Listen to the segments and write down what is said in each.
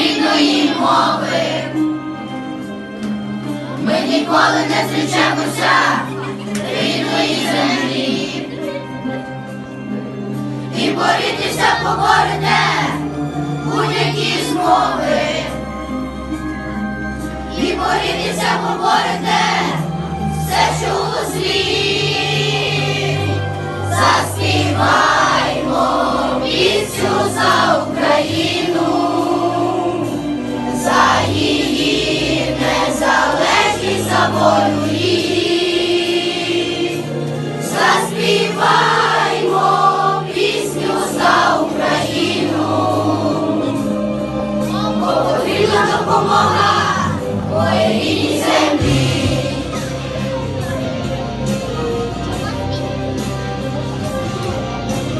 рідної мови. Ми ніколи не зречемося рідної землі. І борітися поборете будь-які змови. І борітися поборете. Заспіваймо пісню за Україну, бо допомога моїй землі.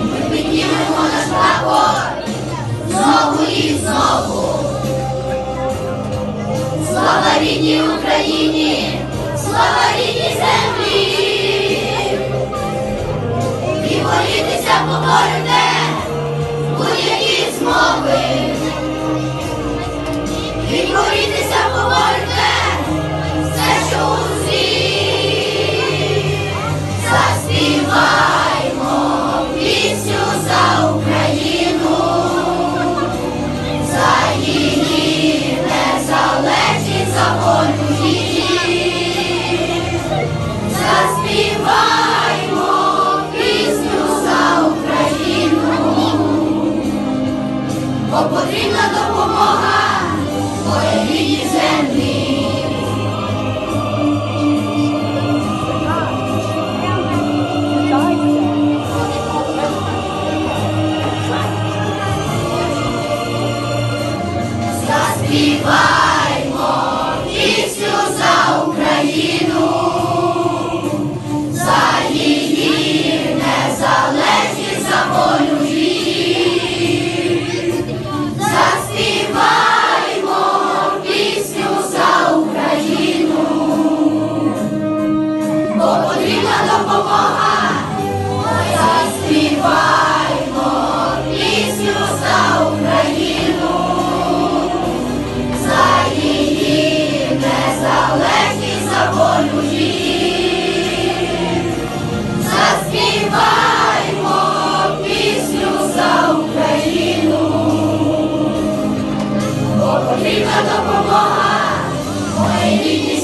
Ми піднімемо наш знову і знову. Слава рідній Україні, слава рідній землі. Борітися поборете будь-які змови. І борітися поборете рідній землі. Заспіваймо допомога, моє дітні